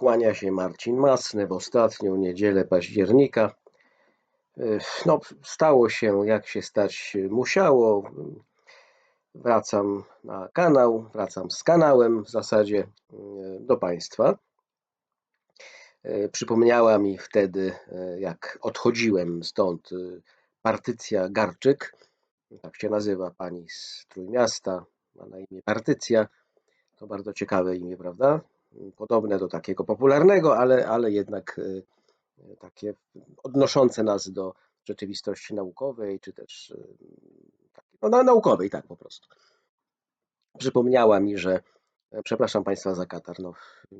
Kłania się Marcin Masny w ostatnią niedzielę października. No, stało się jak się stać musiało. Wracam na kanał, wracam z kanałem w zasadzie do Państwa. Przypomniała mi wtedy, jak odchodziłem stąd, partycja Garczyk, tak się nazywa pani z Trójmiasta, ma na imię Partycja. To bardzo ciekawe imię, prawda? Podobne do takiego popularnego, ale, ale jednak y, takie odnoszące nas do rzeczywistości naukowej, czy też y, no, na- naukowej, tak po prostu. Przypomniała mi, że, e, przepraszam Państwa za katar, no,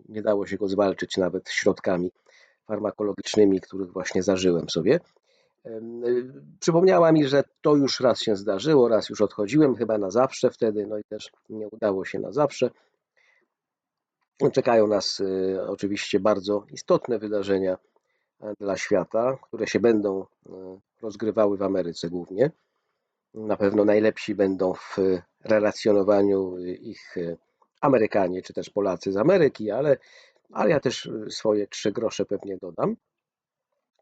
nie dało się go zwalczyć nawet środkami farmakologicznymi, których właśnie zażyłem sobie. Y, Przypomniała mi, że to już raz się zdarzyło, raz już odchodziłem chyba na zawsze wtedy, no i też nie udało się na zawsze. Czekają nas y, oczywiście bardzo istotne wydarzenia e, dla świata, które się będą e, rozgrywały w Ameryce głównie. Na pewno najlepsi będą w relacjonowaniu ich e, Amerykanie czy też Polacy z Ameryki, ale, ale ja też swoje trzy grosze pewnie dodam.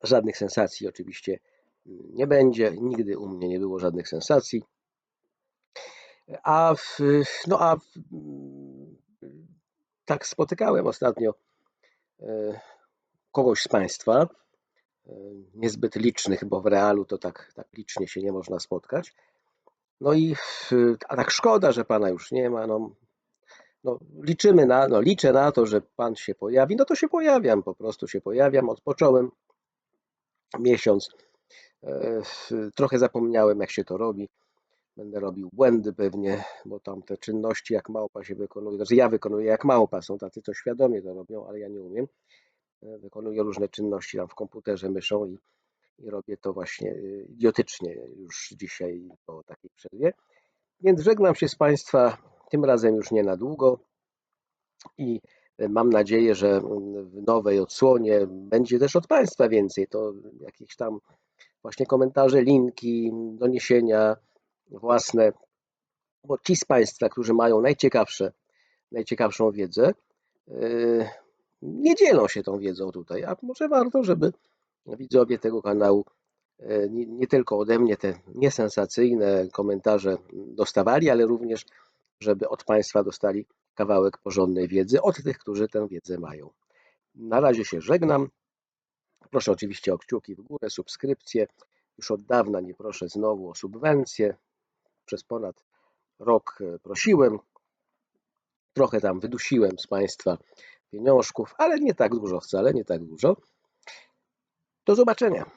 Żadnych sensacji oczywiście nie będzie. Nigdy u mnie nie było żadnych sensacji. A w, no a tak spotykałem ostatnio e, kogoś z Państwa, e, niezbyt licznych, bo w realu to tak, tak licznie się nie można spotkać. No i w, a tak szkoda, że Pana już nie ma. No, no, liczymy na, no liczę na to, że Pan się pojawi. No to się pojawiam, po prostu się pojawiam. Odpocząłem miesiąc. E, Trochę zapomniałem, jak się to robi. Będę robił błędy pewnie, bo tam te czynności jak małpa się wykonuje. Znaczy ja wykonuję jak małpa, są tacy, co świadomie to robią, ale ja nie umiem. E, Wykonuję różne czynności tam w komputerze myszą i, i robię to właśnie y, idiotycznie już dzisiaj po takiej przerwie. Więc żegnam się z Państwa, tym razem już nie na długo i e, mam nadzieję, że mm, w nowej odsłonie będzie też od Państwa więcej. To jakieś tam właśnie komentarze, linki, doniesienia własne, bo ci z Państwa, którzy mają najciekawsze, najciekawszą wiedzę, yy, nie dzielą się tą wiedzą tutaj, a może warto, żeby widzowie tego kanału yy, nie, nie tylko ode mnie te niesensacyjne komentarze dostawali, ale również, żeby od Państwa dostali kawałek porządnej wiedzy od tych, którzy tę wiedzę mają. Na razie się żegnam. Proszę oczywiście o kciuki w górę, subskrypcje. Już od dawna nie proszę znowu o subwencje. Przez ponad rok e, prosiłem. Trochę tam wydusiłem z Państwa pieniążków, ale nie tak dużo wcale, nie tak dużo. Do zobaczenia.